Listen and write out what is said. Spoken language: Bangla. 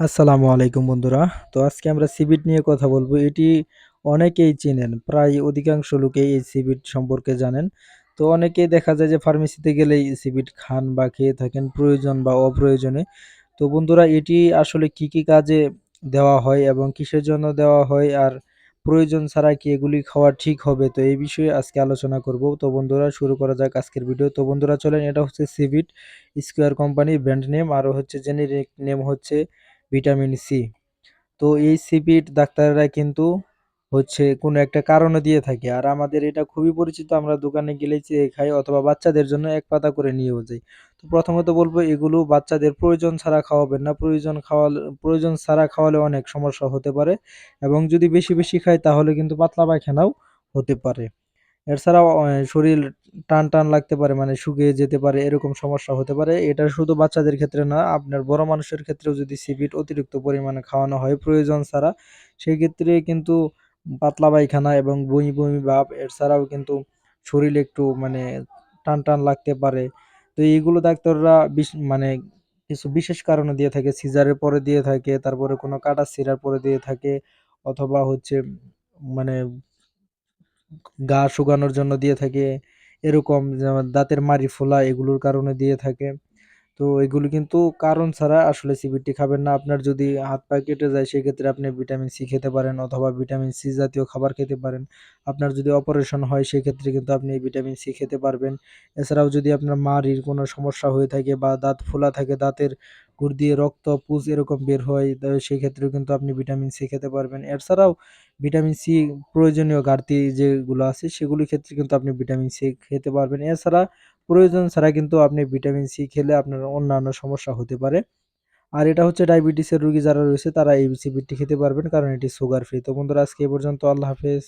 আসসালামু আলাইকুম বন্ধুরা। তো আজকে আমরা সিবিট নিয়ে কথা বলব। এটি অনেকেই চেনেন, প্রায় অধিকাংশ লোকেই এই সিবিট সম্পর্কে জানেন। তো অনেকেই দেখা যায় যে ফার্মেসিতে গেলেই সিবিট খান বা খেয়ে থাকেন, প্রয়োজন বা অপ্রয়োজনে। তো বন্ধুরা, এটি আসলে কি কি কাজে দেওয়া হয় এবং কিসের জন্য দেওয়া হয় আর প্রয়োজন ছাড়া কি এগুলি খাওয়া ঠিক হবে, তো এই বিষয়ে আজকে আলোচনা করব। তো বন্ধুরা, শুরু করা যাক আজকের ভিডিও। তো বন্ধুরা, চলেন, এটা হচ্ছে Ceevit square company brand name আর হচ্ছে জেনেরিক নেম হচ্ছে ভিটামিন সি। তো এই সিপিট ডাক্তাররা কিন্তু হচ্ছে কোনো একটা কারণে দিয়ে থাকে। আর আমাদের এটা খুবই পরিচিত, আমরা দোকানে গেলেই চেয়ে খাই অথবা বাচ্চাদের জন্য এক পাতা করে নিয়েও যাই। তো প্রথমত বলব, এগুলো বাচ্চাদের প্রয়োজন ছাড়া খাওয়াবেন না। প্রয়োজন খাওয়ালে, প্রয়োজন ছাড়া খাওয়ালে অনেক সমস্যা হতে পারে এবং যদি বেশি বেশি খায় তাহলে কিন্তু পাতলা পায়খানাও হতে পারে। এছাড়াও শরীর টান টান লাগতে পারে মানে শুকিয়ে যেতে পারে, এরকম সমস্যা হতে পারে। এটা শুধু বাচ্চাদের ক্ষেত্রে না, আপনার বড় মানুষের ক্ষেত্রেও যদি সিবিট অতিরিক্ত পরিমাণে খাওয়ানো হয় প্রয়োজন ছাড়া সেই ক্ষেত্রে কিন্তু পাতলা পায়খানা এবং বমি বমি ভাব, এছাড়াও কিন্তু শরীর একটু মানে টান টান লাগতে পারে। তো এইগুলো ডাক্তাররা মানে কিছু বিশেষ কারণে দিয়ে থাকে, সিজারের পরে দিয়ে থাকে, তারপরে কোনো কাটা ছিঁড়ার পরে দিয়ে থাকে, অথবা হচ্ছে মানে গা শুকানোর জন্য দিয়ে থাকে, এরকম যেমন দাঁতের মাড়ি ফোলা এগুলোর কারণে দিয়ে থাকে। তো এগুলো কিন্তু কারণ ছাড়া আসলে সিবিটি খাবেন না। আপনার যদি হাত পা কেটে যায়, সেক্ষেত্রে আপনি ভিটামিন সি খেতে পারেন অথবা ভিটামিন সি জাতীয় খাবার খেতে পারেন। আপনার যদি অপারেশন হয়, সেক্ষেত্রে কিন্তু আপনি ভিটামিন সি খেতে পারবেন। এছাড়াও যদি আপনার মাড়ির কোনো সমস্যা হয়ে থাকে বা দাঁত ফোলা থাকে, দাঁতের গুড় দিয়ে রক্ত, পুজ এরকম বের হয় সেই ক্ষেত্রেও কিন্তু আপনি ভিটামিন সি খেতে পারবেন। এছাড়াও ভিটামিন সি প্রয়োজনীয় ঘাটতি যেগুলো আছে, সেগুলির ক্ষেত্রে কিন্তু আপনি ভিটামিন সি খেতে পারবেন। এছাড়া প্রয়োজন ছাড়া কিন্তু আপনি ভিটামিন সি খেলে আপনার অন্যান্য সমস্যা হতে পারে। আর এটা হচ্ছে ডায়াবেটিসের রোগী যারা রয়েছে, তারা এই সিবিটটি খেতে পারবেন, কারণ এটি সুগার ফ্রি তো বন্ধুরা, আজকে এ পর্যন্ত। আল্লাহ হাফেজ।